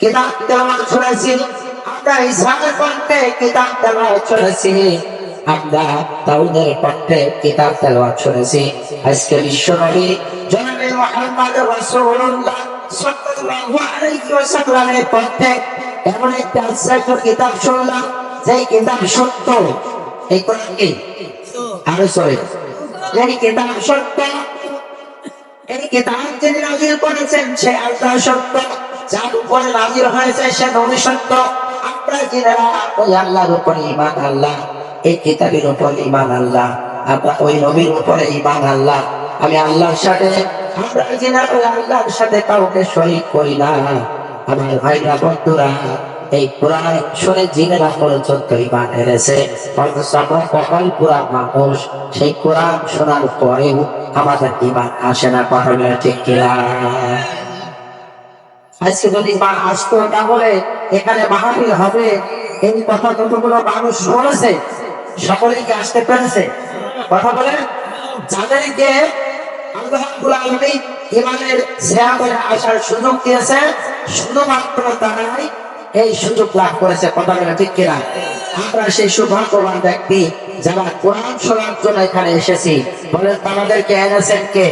কিতাব তেলাওয়াত শুনেছি আমরা ইসরায়েলের কণ্ঠে কিতাব তেলাওয়াত শুনেছি আমরা দাউদের কণ্ঠে কিতাব তেলাওয়াত শুনেছি আজকে বিশ্বনবী জনাবে মুহাম্মদ রাসূলুল্লাহ সাল্লাল্লাহু আলাইহি ওয়াসাল্লামের এমন একটা কিতাব শুনলাম। যে কিতাব সত্য, এই কোরআন কি? আরও সরি। এই কিতাব সত্য, এই কিতাব যিনি নাজিল করেছেন সে আল্লাহ সত্য। যার উপরে নাজিল হয়েছে সে নবী সত্য আমরা ওই আল্লাহর উপরে ইমান আল্লাহ, এই কিতাবের উপর ইমান আল্লাহ, আমরা ওই নবীর উপরে ইমান আল্লাহ। আমি আল্লাহর সাথে, আমরা যিনারা ওই আল্লাহর সাথে কাউকে শরীক করি না। আমার ভাইরা, বন্ধুরা, এই কোরআন শুনে জিনেরা পর্যন্ত ইমান এনেছে, অথচ আমরা পুরা মানুষ, সেই কোরআন শোনার পরেও আমাদের ইমান আসে না বলে ঠিক কিনা? আজকে যদি আসতো তাহলে এখানে হবে। এই কথা যতগুলো মানুষ সকলেই কি আসতে পেরেছে। কথা সুযোগ লাভ করেছে। কথা বলে ঠিক কিনা? আমরা সেই সৌভাগ্যবান ব্যক্তি যারা কোরআন শোনার জন্য এখানে এসেছি। বলেন, আমাদেরকে এনেছেন কে?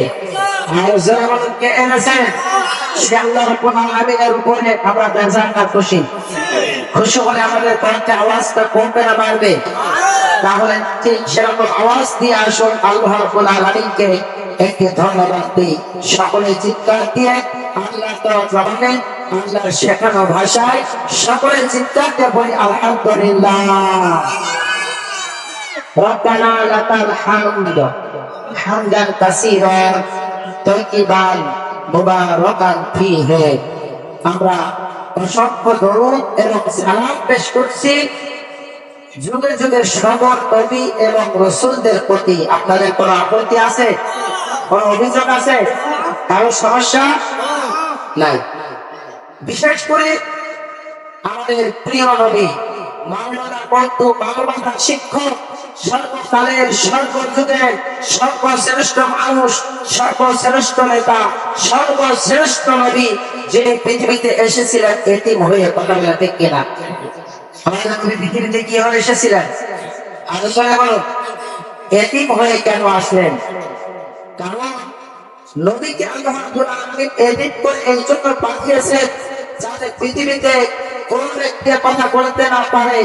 আর আমাদেরকে এনেছেন? সে আল্লাহ রব্বুল উপরে খুশি। হলে আসুন, আল্লাহ রব্বুল আলামিনকে একটি ধন্যবাদ দিই। সকলে চিৎকার দিয়ে আল্লাহ জবানে আল্লাহর শেখানো ভাষায় সকলে চিৎকার বলি, আলহামদুলিল্লাহ। হামদান মুবারাকান ফিহে আমরা অসংখ্য দরুদ এবং সালাম পেশ করছি যুগে যুগে সবর নবী এবং রসুলদের প্রতি। আপনাদের কোনো আপত্তি আছে? কোন অভিযোগ আছে? কারও সমস্যা? নাই। বিশেষ করে আমাদের প্রিয় নবী মাওলানা বন্ধু মানবতা শিক্ষক, সর্বকালের সর্বযুগের সর্বশ্রেষ্ঠ মানুষ, সর্বশ্রেষ্ঠ নেতা, সর্বশ্রেষ্ঠ নবী যিনি পৃথিবীতে এসেছিলেন এতিম হয়ে কথা বলা ঠিক কিনা? আমাদের নবী পৃথিবীতে কি হয়ে এসেছিলেন? আলোচনা বলো এতিম হয়ে কেন আসলেন? কারণ নবীকে আল্লাহ এডিট করে এই পাঠিয়েছেন যাতে পৃথিবীতে কোন ব্যক্তি কথা বলতে না পারে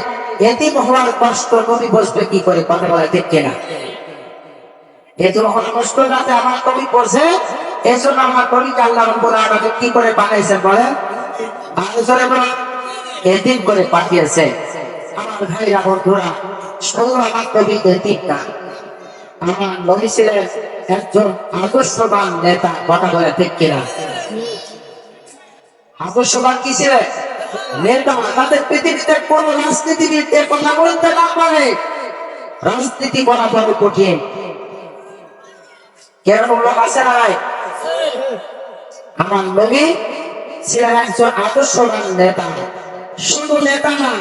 এতিম হওয়ার কষ্ট নবী বসবে কি করে কথা বলা, ঠিক কষ্ট যাতে আমার কবি পড়ছে এতিম করে পাঠিয়েছে। আমার ভাইরা বন্ধুরা শুধু আমার কবি না একজন আদর্শবান নেতা, কথা বলে, ঠিক কিনা? আদর্শবান কি ছিলেন? নেতা আমাদের পৃথিবীতে কোন কথা বলতে না পারে। রাজনীতি কঠিন। কেরকম লোক আছে নাই? আমার নবী ছিলেন একজন আদর্শবান নেতা। শুধু নেতা না,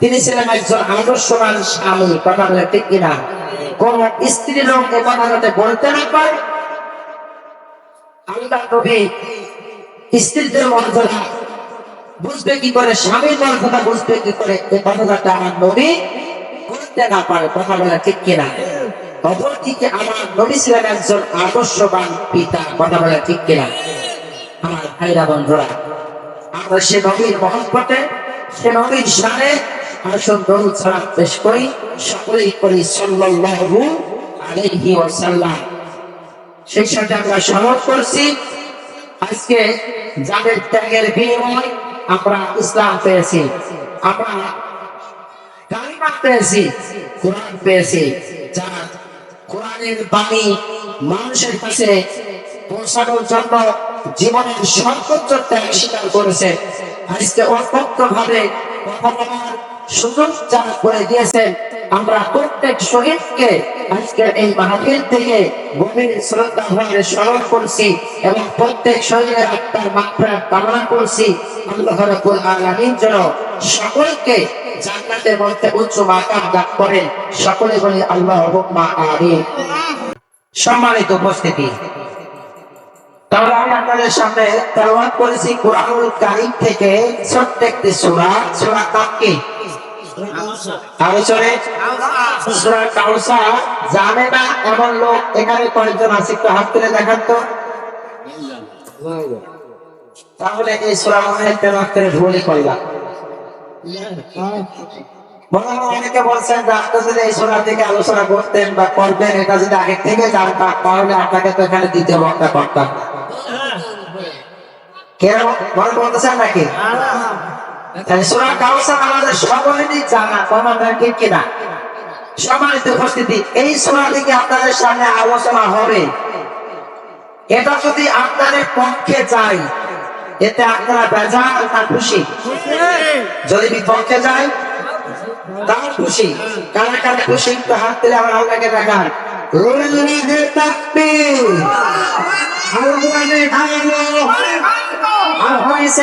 তিনি ছিলেন একজন আদর্শবান স্বামী, কথা বলে ঠিক কিনা? কোন স্ত্রী লোক এ কথা যাতে বলতে না পারে, আল্লাহ নবী স্ত্রীদের মর্যাদা বুঝবে কি করে স্বামীর মর্যাদা বুঝবে কি করে? এ কথাটা আমার নবী বলতে না পারে, কথা বলে ঠিক কিনা? অপরদিকে আমার নবী ছিলেন একজন আদর্শবান পিতা, কথা বলে ঠিক কিনা? আমার ভাইরা, বন্ধুরা, আমরা সে নবীর মহব্বতে, সে নবীর সারে আসল দরুদ সালাম পেশ করি। সকলেই করি সাল্লাল্লাহু আলাইহি ওয়াসাল্লাম। সেই সাথে আমরা স্মরণ করছি, আজকে যাদের ত্যাগের বিনিময় আমরা ইসলাম পেয়েছি, আমরা কালিমা পেয়েছি, কোরআন পেয়েছি যা কোরআনের বাণী মানুষের কাছে পৌঁছানোর জন্য জীবনের সর্বোচ্চ ত্যাগ স্বীকার করেছে। আজকে অত্যন্ত ভাবে সুযোগ যারা করে দিয়েছেন। আমরা প্রত্যেক শহীদকে আজকে এই মাহফিল থেকে গভীর শ্রদ্ধা ভাবে স্মরণ করছি এবং প্রত্যেক শহীদের আত্মার মাত্রা কামনা করছি। আল্লাহ রাব্বুল আলামিন সকলকে জান্নাতের মধ্যে উচ্চ মাকাম দান করেন। সকলে বলি আল্লাহ আমিন। সম্মানিত উপস্থিতি। তাহলে আমি আপনাদের সামনে তেলাওয়াত করেছি কোরআনুল কারীম থেকে ছোট্ট একটি সূরা সূরা নাম জানে না এমন লোক, এখানে কয়েকজন আছে, একটু হাত তুলে দেখান তো। তাহলে এই সূরা অনেকে বলছেন যে যদি এই সূরা থেকে আলোচনা করতেন বা করবেন এটা যদি আগে থেকে জানতাম, তাহলে আপনাকে তো এখানে দ্বিতীয় বক্তা করতাম। কেন? মনে বলতেছেন নাকি? সূরা কাউসার আমাদের সকলেরই জানা কোনো ঠিক কিনা। সম্মানিত উপস্থিতি, এই সূরা থেকে আপনাদের সামনে আলোচনা হবে। এটা যদি আপনাদের পক্ষে যায়, এতে আপনারা বেজার না খুশি। যদি বিপক্ষে যায় তাও খুশি। কারা কারা খুশি, একটু হাত দিলে আমার আল্লাহকে দেখান। তাকবীর। আল্লাহকে আর হয়েছে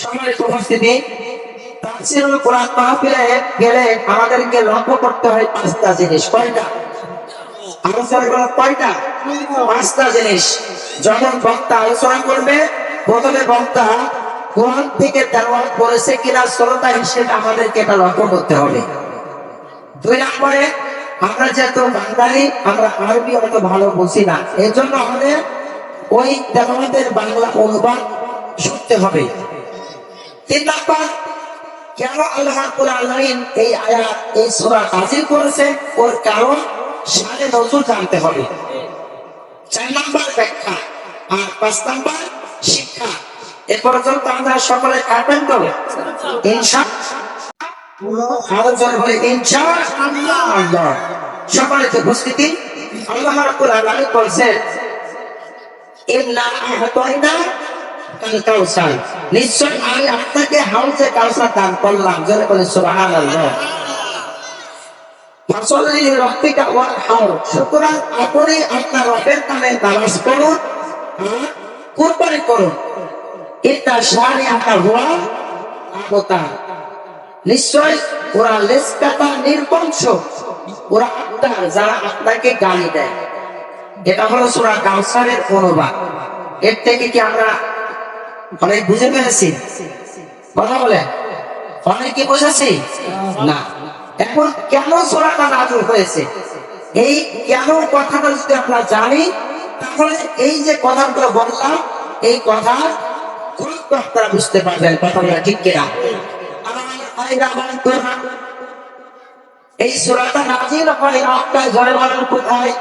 সম্মানিত উপস্থিতি, তাফসিরুল কোরআন মাহফিলে গেলে আমাদেরকে লক্ষ্য করতে হয় পাঁচটা জিনিস। কয়টা? আলোচনা করা কয়টা? পাঁচটা জিনিস। যখন বক্তা আলোচনা করবে, প্রথমে বক্তা কোরআন থেকে তেলাওয়াত করেছে কিনা, শ্রোতা হিসেবে আমাদেরকে এটা লক্ষ্য করতে হবে। দুই নম্বরে, আমরা যেহেতু বাঙালি, আমরা আরবি অত ভালো বুঝি না। এর জন্য আমাদের ওই তেলাওয়াতের বাংলা অনুবাদ শুনতে হবে। তিন নম্বর কেন আল্লাহ রাব্বুল এই আয়াত, এই সূরা নাযিল করেছে ওর কারণ সারে নজর জানতে হবে। চার নম্বর ব্যাখ্যা আর পাঁচ নম্বর শিক্ষা। এ পর্যন্ত আমরা সকলে কাটবেন তো ইনশা সকলে তো উপস্থিতি আল্লাহ আলামিন বলছেন, ইন্না আহতাইনা লেসকাতা নির্বংশ। ওরা যারা আপনাকে গালি দেয়। এটা হলো সুরা কাউসারের অনুবাদ। এর থেকে কি আমরা অনেক বুঝে পেরেছি কথা বলে? অনেক কি বুঝেছি না। এখন কেন সোরাটা নাজুর হয়েছে? এই কেন কথাটা যদি আমরা জানি, তাহলে এই যে কথাগুলো বললাম, এই কথা গুরুত্ব আপনারা বুঝতে পারবেন কথাগুলো ঠিক কিনা। এই সুরাটা নাজিল হয় মক্কায় জয় বলেন কোথায়?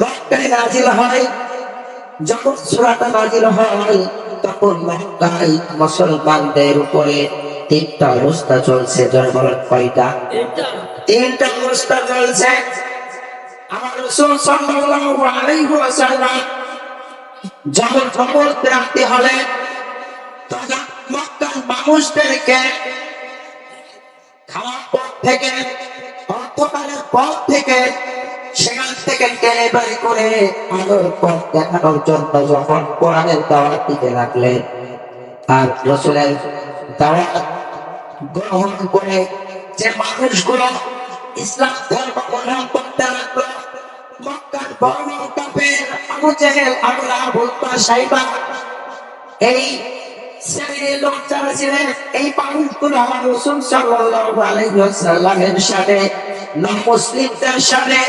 মক্কায় নাজিল হয়। যখন সুরাটা নাজিল হয় তখন মক্কায় মুসলমানদের উপরে তিনটা অবস্থা চলছে বলেন কয়টা? তিনটা। অবস্থা চলছে। আমার রসুল সাল্লাল্লাহু আলাইহি ওয়াসাল্লাম যখন খবর রাখতে হলে তখন মক্কার মানুষদেরকে খাওয়ার পর থেকে অর্থকালের পর থেকে সেখান থেকে টেনে করে আলোর পথ দেখানোর জন্য যখন কোরআনের দাওয়াত দিতে লাগলেন, আর রসুলের দাওয়াত গ্রহণ করে যে মানুষগুলো ইসলাম ধর্ম গ্রহণ করতে লাগল এই শ্রেণির এই মানুষগুলো আমার মুসলিমদের সাথে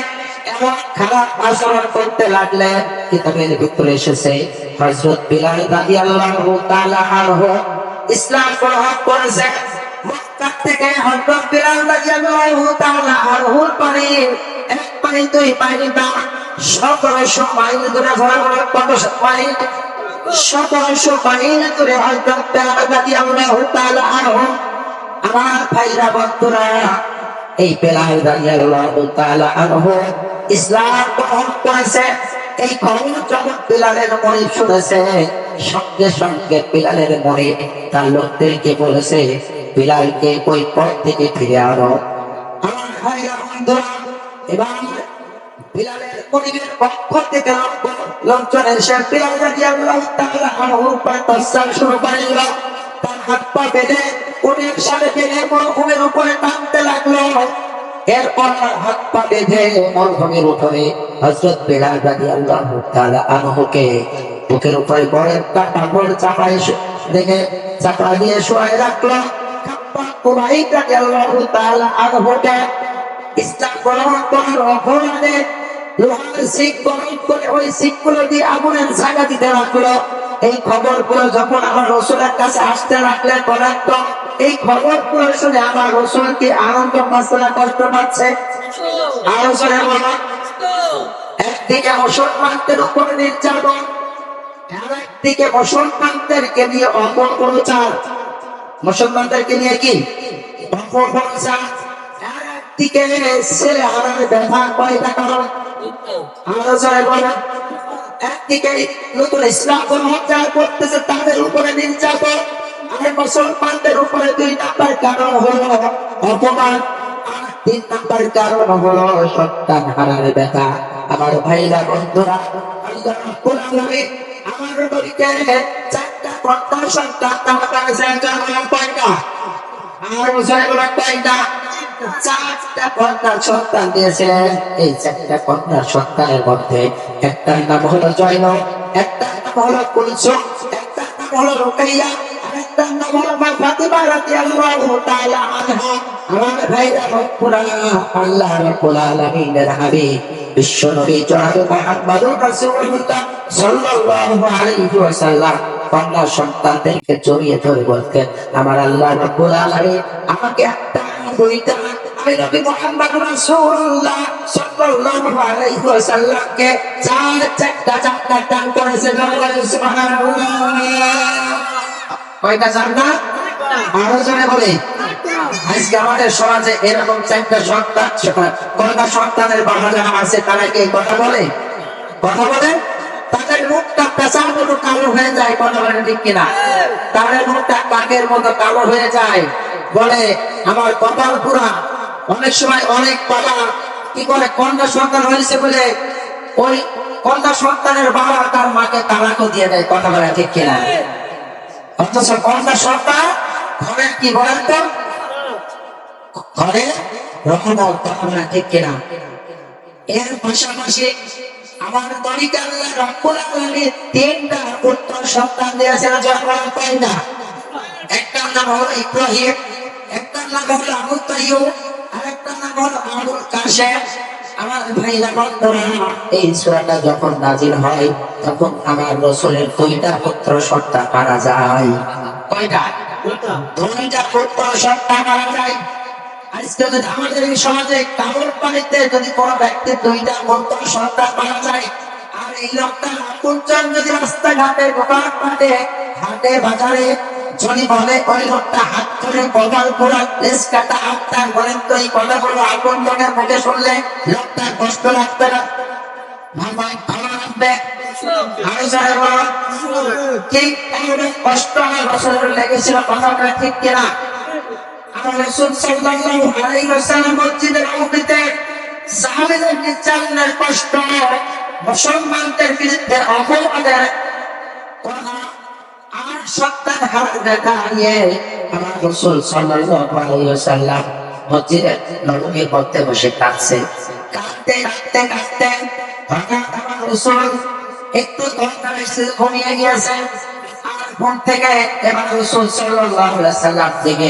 এমন খারাপ আচরণ করতে লাগলেন কিতাবের ভিতরে এসেছে? হযরত বিলাল রাদিয়াল্লাহু তাআলা আনহু। ইসলাম গ্রহণ করেছে? মক্কা থেকে হযরত বিলাল রাদিয়াল্লাহু তাআলা আনহুর পরে এক পানি দুই আমার ভাইরা বন্ধুরা এই বেলাল রাদিয়াল্লাহু তাআলা আনহু। ইসলাম গ্রহণ করেছে। এই খবর যখন বিলালের মনে শুনেছে। সঙ্গে সঙ্গে বিলালের মনে তার লোকদেরকে বলেছে, বিলালকে ওই পথ থেকে ফিরে আনো। আমার ভাইরা, বন্ধুরা পক্ষ থেকে লোকজন এসে বিলাল রাদিয়াল্লাহু তাআলা আনহুর উপর তসসাল শুরু করে দিল। তার হাত পা বেঁধে উটের সাথে বেঁধে মরুভূমির উপরে টানতে লাগল। এরপর শোয়াই রাখল। কুরাইশ রাদিয়াল্লাহু তাআলা আনহুকে ইসলাম লোহার শিখ গ্রহণ করে ওই শিখগুলো দিয়ে আগুনের জায়গা দিতে লাগল। এই খবরগুলো যখন আমার রসুলের কাছে আসতে বলেন তো এই খবরগুলো শুনে আমার রসুল কি আনন্দ পাচ্ছে? না কষ্ট পাচ্ছে একদিকে উপরে নির্যাতন নিয়ে মুসলমানদেরকে নিয়ে কি? অপপ্রচার। আর একদিকে ছেলে আরও জয় বলো। একদিকে নতুন ইসলাম গ্রহণ করতেছে তাদের উপরে নির্যাতন আর মুসলমানদের উপরে দুই নাম্বার কারণ হলো অপমান তিন নাম্বার কারণ হলো সন্তান হারার ব্যথা। আমার ভাইরা, বন্ধুরা আমার নবীকে চারটা কন্যা সন্তান নাম কয়টা আমার মুসলমান কয়টা চারটা কন্যার সন্তান দিয়েছিলেন। এই চারটা কন্যার সন্তানের মধ্যে একটার নাম হলো জৈন একটার নাম হলো কুলসুম, একটার নাম হলো রুকাইয়া, আরেকটার নাম জনাবে মুহাম্মদুর রাসূলুল্লাহ সাল্লাল্লাহু আলাইহি ওয়াসাল্লাম। কন্যা সন্তানদেরকে জড়িয়ে ধরে বলতেন, আমার আল্লাহ আমাকে কয়টা বলে। আমাদের সমাজে এরকম চারটা সন্তান কন্যা সন্তানের বাবা যারা আছে? তারা কি কথা বলে? কথা বলে? তাদের মুখটা পেশার মতো কালো হয়ে যায়, কথা বলে ঠিক কিনা? তাদের মুখটা কাকের মতো কালো হয়ে যায়। বলে আমার কপাল পুরা অনেক সময় অনেক বাবা কি করে কন্যা সন্তান হয়েছে বলে ওই কন্যা সন্তানের বাবা তার মাকে তালাকও দিয়ে দেয়, কথা বলে ঠিক কিনা? অথচ কন্যা সন্তান ঘরের কি বলেন তো? ঘরে বলে ঠিক কিনা? এর পাশাপাশি আমার তরিকা আল্লাহ রব্বুল আলামিন তিনটা পুত্র সন্তান দিয়েছেন জন্ম পাই না। একটার নাম হলো ইব্রাহিম একটার নাম হলো আবু তাইয়ুব আরেকটার নাম হলো আবুল কাশেম। আমার এই সূরাটা যখন নাজিল হয় তখন আমার রসুলের দুইটা পুত্র সন্তান মারা যায়। কয়টা? দুইটা পুত্র সন্তান মারা যায়। আজকে যদি আমাদের এই সমাজে কামড় পানিতে যদি কোনো ব্যক্তির দুইটা মন্তর সন্তান মারা যায় আর এই লোকটা আপনজন যদি রাস্তাঘাটে দোকান পাটে হাটে বাজারে যদি বলে ওই লোকটা হাত ধরে কপাল পোড়া লেস কাটা আপনার বলেন তো এই কথাগুলো আপন জনের মুখে শুনলে লোকটার কষ্ট লাগবে না? ভালো ভালো লাগবে? আরও যারা বলো। ঠিক কষ্ট আমার বছরের লেগেছিল কথাটা ঠিক কিনা? মধ্যে বসে কাঁদছে। কাঁদতে কাঁদতে কাঁদতে আমার রাসূল একটু দরকার এসে আর ঘুম থেকে এবার রাসূল সাল্লাল্লাহু আলাইহি ওয়াসাল্লাম থেকে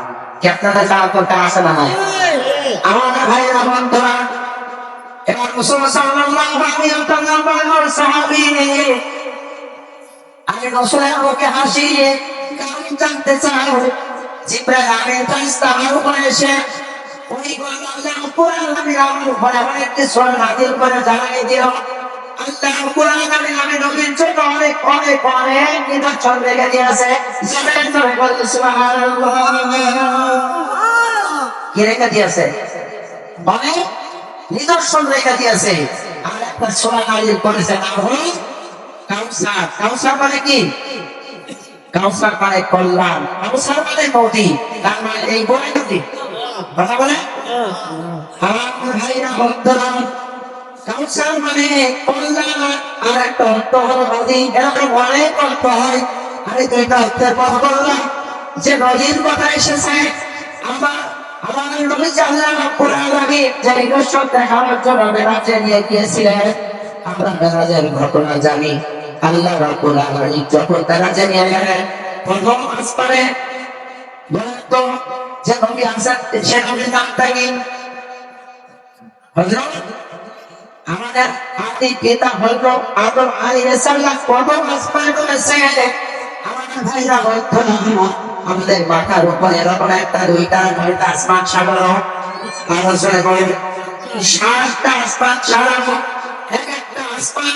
এবার মুসলমান সাল্লাল্লাহু আলাইহি ওয়াসাল্লাম বলেন সাহাবী আমি হাসি, কারণ জানতে চাও, জিব্রাইল আমিন ফেরেশতা আমার উপরে এসে, ওই কথা আল্লাহ আমি আমার উপরে অনেক জানাই দিও আল্লাহ কোরআন আমি আমি নবীর জন্য অনেক অনেক অনেক নিদর্শন রেখে দিয়েছে সুবহানাল্লাহ। কি রেখে দিয়েছে? অনেক নিদর্শন রেখে দিয়েছে। আর একটা সোনা নাজিল করেছে নাম হলো কাউসার কাউসার মানে কি? কাউসার মানে কল্যাণ কাউসার মানে নদী তার মানে এই বড় নদী। কথা বলে? আমার ভাইরা বন্ধুরা কাউসার মানে কল্যাণ। আর একটা অর্থ নদী। এরকম অনেক অর্থ হয়। দুইটা অর্থের কথা বললাম যে নদীর কথা এসেছে, আমার আমার নবী জানলাম কোরআন আমি যে নিদর্শন দেখানোর জন্য বেড়াতে নিয়ে গিয়েছিলেন। আমরা মেরাজের ঘটনা জানি। আল্লাহ যখন তারা জানিয়ে গেলেন, প্রথম যে আমাদের আদি আমাদের ভাইরা আমাদের মাথার উপরে এরকম একটা দুইটা নয়টা আসমান সাগর। আসলে সাতটা আসমান ছাড়াবো এক একটা আসমান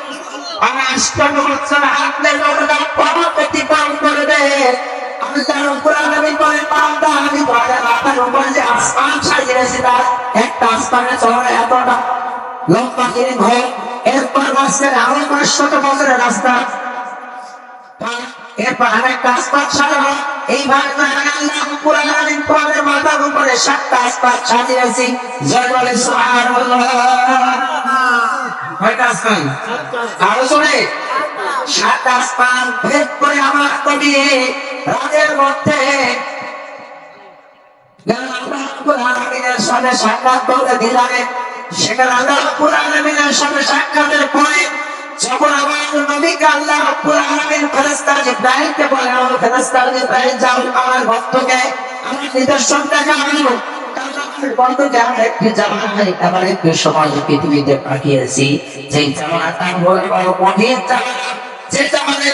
বলুন পাঁচ ষোলো বছর হাঁটলে লোকটা পাওয়া প্রতিপালন করবে আল্লাহর উপর আমি বলে, বান্দা, আমি বলে মাথার উপরে যে আসমান সাজিয়েছি তার একটা আসমানের চড়া এতটা লম্বা এরপর মাঝখানে আরও পাঁচ শত বছরের রাস্তা। এরপর আরেকটা আসপাত সাজানো এইভাবে আল্লাহ মাথার উপরে সাতটা আসপাত সাজিয়েছি জয় বলে সুবহানাল্লাহ। সাক্ষাৎ করে সাথে সাক্ষাতের পরে যখন আমার নবীকে আল্লাহ রাব্বুল আলামিন ফেরেশতা জিবরাইলকে বলে, আমার ফেরেশতা জিবরাইল, যাও আমার ভক্তকে, আমার নিদর্শন কারণ সময় পৃথিবীতে পাঠিয়েছি। যেই জামানাটা হলো কঠিন জামানা যে জামানায়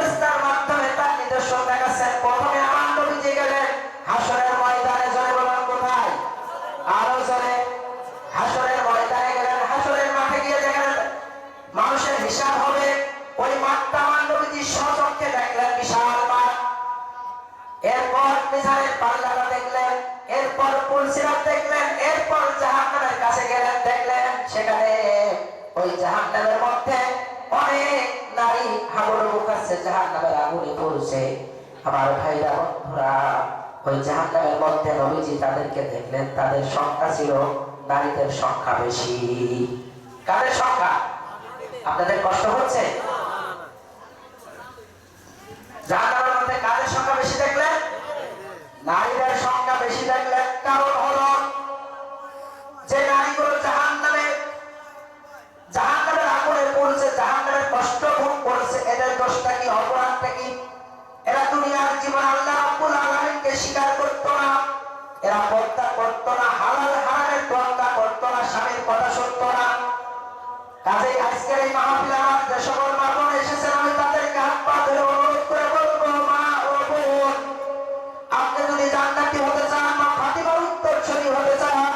পড়ছে আমার ভাইরা বন্ধুরা, ওই জাহান্নামের মধ্যে নবীজি তাদেরকে দেখলেন, তাদের সংখ্যা ছিল নারীদের সংখ্যা বেশি। কাদের সংখ্যা? আপনাদের কষ্ট হচ্ছে? জাহান্নামের কষ্ট ভোগ করছে, এদের দোষটা কি অপরাধটা আলামিনকে স্বীকার করত না, এরা পর্দা করত না, হালাল হারামের পর্দা করত না, স্বামীর কথা শুনতো না। কাজেই আজকের এই মাহফিলে আমার যে সকল মা বোন এসেছেন, আমি তাদেরকে হাত পা ধরে অনুরোধ করে বলব, মা ও বোন, আপনি যদি জান্নাতি হতে চান বা ফাতিমার হতে চান,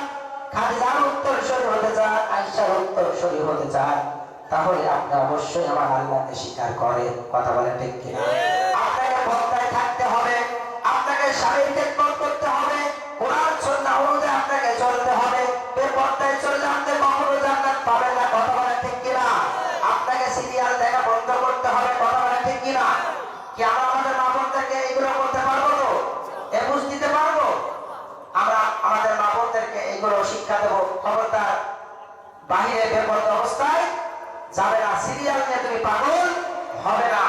খাদিজার হতে চান হতে চান, তাহলে আপনি অবশ্যই আমার আল্লাহকে স্বীকার করেন। কথা বলেন ঠিক কিনা? আপনাকে স্বামীর দেখভাল করতে হবে। কোরআন, সুন্নাহ অনুযায়ী আপনাকে চলতে হবে। বেপর্দায় চললে আপনি কখনো জান্নাত পাবেন না, কথা বলেন ঠিক কিনা? আপনাকে সিরিয়াল দেখা বন্ধ করতে হবে, কথা বলেন ঠিক কিনা? কি আমরা আমাদের মা বোনদেরকে এগুলো করতে পারব তো? এ বুঝ দিতে পারব? আমরা আমাদের মা এগুলো শিক্ষা দেবো। খবরদার, বাহিরে বেপরদ অবস্থায় যাবে না। সিরিয়াল নিয়ে তুমি পাগল হবে না।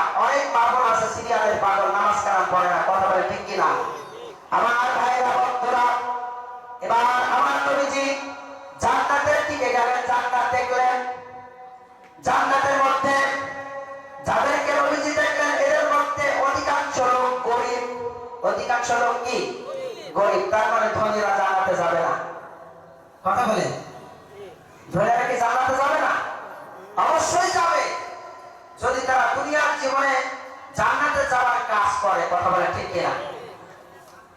পাগল আছে সিরিয়ালের পাগল নামাজ কালাম পড়ে না কথা বলে ঠিক কিনা? কথা বলে ঠিক কিনা?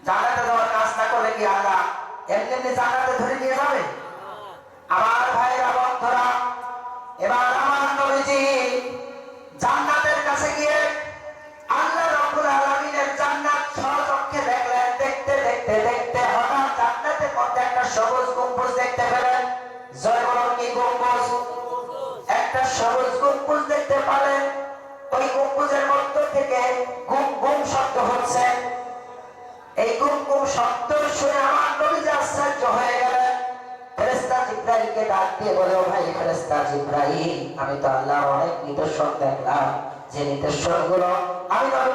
জান্নাতে যাওয়ার কাজ না করলে কি আল্লাহ এমনি এমনি জান্নাতে ধরে নিয়ে যাবে? আমার ভাইরা বন্ধুরা, এবার আমার নবীজি জান্নাতের কাছে গিয়ে আল্লাহ রাব্বুল আলামিনের জান্নাত স্বচক্ষে দেখলেন, দেখতে দেখতে দেখতে হঠাৎ জান্নাতের মধ্যে একটা সবুজ গম্বুজ দেখতে পেলেন। জয় বলুন কি গম্বুজ? একটা সবুজ গম্বুজ দেখতে পারেন ওই গম্বুজের মধ্য থেকে আমি তো আল্লাহর অনেক নিদর্শন দেখলাম। যে নিদর্শনগুলো আমি নবী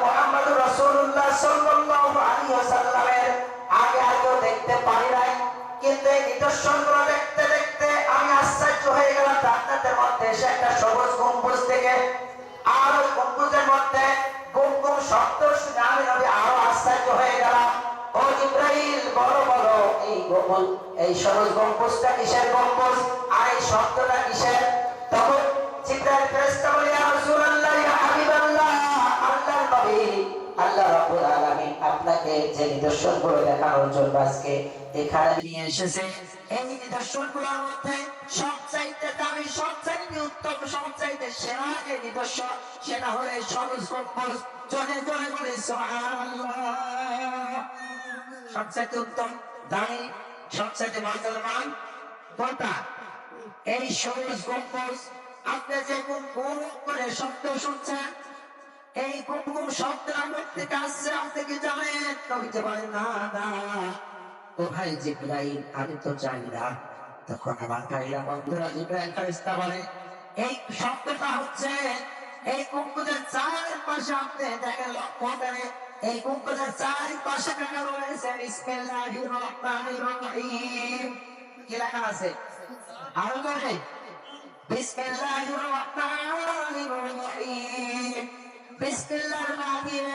আগে দেখতে পারি নাই। কিন্তু এই নিদর্শনগুলো দেখতে দেখতে আমি আশ্চর্য হয়ে গেলাম। জান্নাতের মধ্যে এসে একটা সবুজ গম্বুজ থেকে আর গম্বুজের মধ্যে গুম গুম শব্দ শুনে আমি আরও আশ্চর্য হয়ে গেলাম। আপনাকে যে নিদর্শনগুলো দেখানোর জন্য আজকে এখানে নিয়ে এসেছে, এই নিদর্শনগুলোর মধ্যে সবচাইতে দামি, সবচাইতে উত্তম, সবচাইতে সেরা যে নিদর্শন, সেটা হলো সবুজ গম্বুজ। জনে জনে বলে, সুবহানাল্লাহ। সবচাইতে উত্তম, দামি, সবচাইতে মূল্যবান কোনটা এই সবুজ গম্বুজ, আপনি যে গুম করে শব্দ শুনছেন, এই গুম গুম শব্দ আমার থেকে আসছে, আপনি কি জানেন? কবিতে বলে না না। ও ভাই জিব্রাইল, আমি তো জানি না। তখন আমার ভাইরা, বন্ধুরা জিব্রাইল, ফেরেশতা বলে, এই শব্দটা হচ্ছে, এই গম্বুজের চারপাশে আপনি দেখেন লক্ষ্য এই গম্বুজের চারপাশে লেখা রয়েছে বিসমিল্লাহির রহমানির রহিম কি লেখা আছে? আরও করে বিসমিল্লাহির রহমানির রহিম বিসমিল্লাহর বা দিয়ে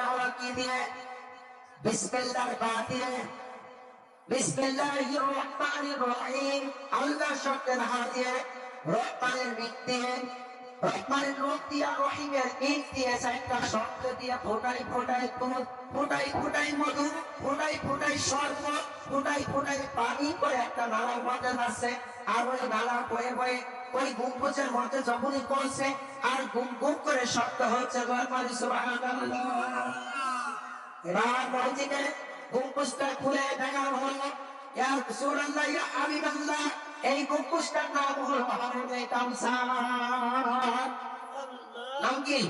হলো কি দিয়ে। বিসমিল্লাহর বা দিয়ে বিসমিল্লাহির রহমানির রহিম আল্লাহ শব্দের হা দিয়ে রহমানের মিট দিয়ে দিয়ে রহিমের দিয়ে শব্দ ফোটাই ফোটাই ফোটাই ফোটাই মধু, ফোটাই ফোটাই ফোটাই ফোটাই পানি করে একটা যাচ্ছে আর ওই নালা বয়ে বয়ে ওই গম্বুজের মধ্যে যখনই পড়ছে, আর গুম গুম করে শব্দ হচ্ছে গরমারি নবীজিকে গম্বুজটা খুলে দেখানো হলো ইয়া রাসূলুল্লাহ, ইয়া হাবিবাল্লাহ। এই গম্বুজটার নাম হলো হারুনে কামসার নাম কি?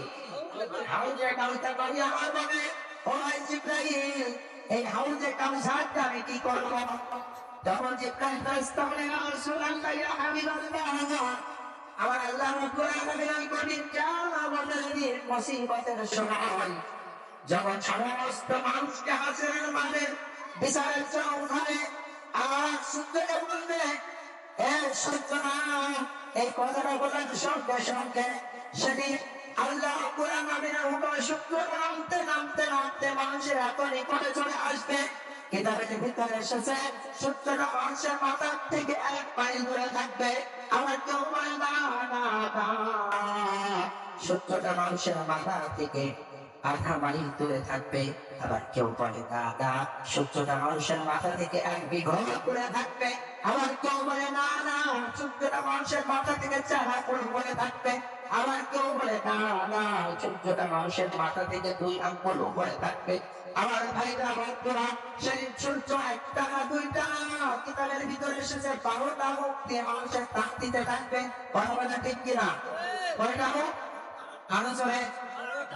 হারুনে কামসার কবি আমার জিব্রাইল। এই হাউজে আমি কি করব? তখন জিব্রাইল ফেরেশতা আমার আল্লাহ রাব্বুল আলামিন আমি কঠিন দিন মুসিবতের সময় যখন সমস্ত মানুষকে হাসিরের মাঝে বিচারের উঠাবে আর সূর্যকে বলবে এই কথাটা নামতে নামতে মানুষের মাথার থেকে এক মাইল দূরে থাকবে। আমার কেউ না মানুষের মাথা থেকে আধা মাইল দূরে থাকবে। আবার কেউ বলে, দাদা, সূর্যটা মানুষের মাথা থেকে এক বিঘত দূরে থাকবে। আবার কেউ বলে, না না, সূর্যটা মানুষের মাথা থেকে চারা করে বলে থাকবে। আবার কেউ বলে, না না, সূর্যটা মানুষের মাথা থেকে দুই আঙ্গুল উপরে থাকবে। আমার ভাইরা বন্ধুরা, সেই সূর্য একটা না দুইটা? না কিতাবের ভিতরে এসেছে, বারোটা মুখ দিয়ে মানুষের তাক দিতে থাকবে। কথা বলে ঠিক কিনা? কয়টা মুখ? আরও জোরে।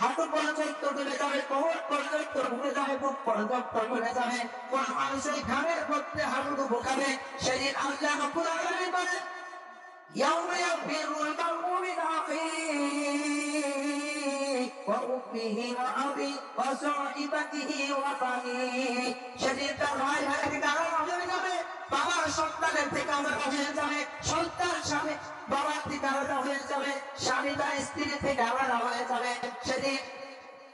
হাঁটু পর্যন্ত ডুবে যাবে কোমর পর্যন্ত ডুবে যাবে বুক পর্যন্ত ডুবে যাবে কোন মানুষের ঘামের মধ্যে হাঁটু বোকাবে সেদিন আল্লাহ রাব্বুল আলামিন বলেন يوم يفر المرء من أخيه وأمه وأبيه وصاحبته وبنيه সেদিন তার ভাই ভাই থেকে আলাদা হয়ে যাবে বাবা সন্তানের থেকে আলাদা হয়ে যাবে, সন্তান স্বামী। বাবার থেকে আলাদা হয়ে যাবে, স্বামী তার স্ত্রী থেকে আলাদা হয়ে যাবে। সেদিন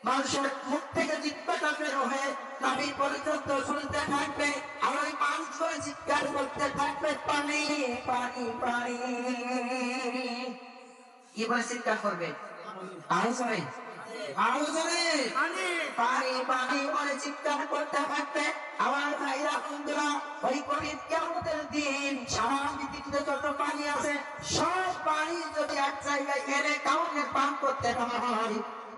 মানুষের মুখ থেকে জিজ্ঞাসা বের হয়ে নাবি পর্যন্ত শুনতে থাকবে আর ওই মানুষ করে চিৎকার করতে থাকবে, পানি পানি পানি। কি বলে চিৎকার করবে? আরও সবাই আরও জোরে। পানি পানি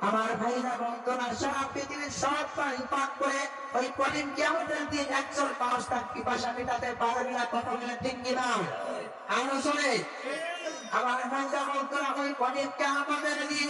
আমার ভাইরা, বন্ধুরা সারা পৃথিবীর সব পানি পান করে ওই কঠিন কেমতের দিন একজন মানুষ তার পিপাসা মেটাতে পারবে না কথা বলে ঠিক আমার ভাইরা, বন্ধুরা, ওই কঠিন কেমতের দিন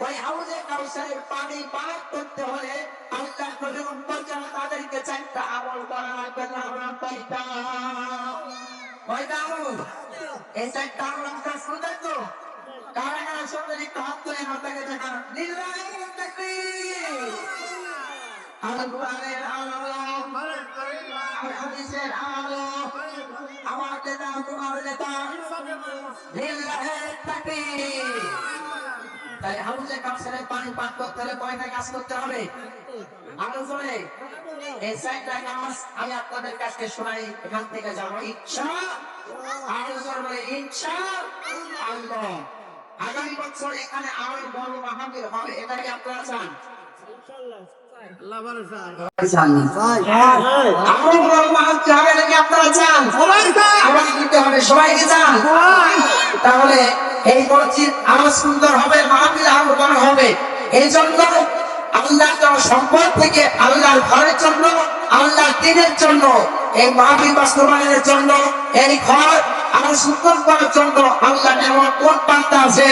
ওই হাউজে কাউসারের পানি পান করতে হলে আল্লাহ নবীর উম্মত তাদেরকে চারটা আমল করা লাগবে না আমরা কয়টা? কয়টা এই চারটা আমল কাজ করতে তো? কারা কারা একটু হাত তুলে মাথাকে দেখান। লিল্লাহি আল, হাদিসের আলো আমার নেতা তোমার নেতা। লিল্লাহি তাকবীর। তাই হাউজে কাউসারের পানি পান করতে হলে কয়টা কাজ করতে হবে? আরও এই চারটা কাজ আমি আপনাদের কাছে শোনাই এখান থেকে যাব। ইচ্ছা? আরও ইচ্ছা? আল্লাহ। আগামী বছর এখানে আরও বড় মাহফিল হবে এটা কি আপনারা চান? আরও বড় মাহফিল হবে নাকি আপনারা চান? আওয়াজ দিতে হবে সবাই কি চান তাহলে এই মসজিদ আরও সুন্দর হবে, মাহফিল আরও বড় হবে। এই জন্য আল্লাহ সম্পদ থেকে আল্লাহর ঘরের জন্য, আল্লাহর দিনের জন্য, এই মাহফিল বাস্তবায়নের জন্য, এই ঘর আরও সুন্দর করার জন্য আল্লাহ কোন পান্তা আছে?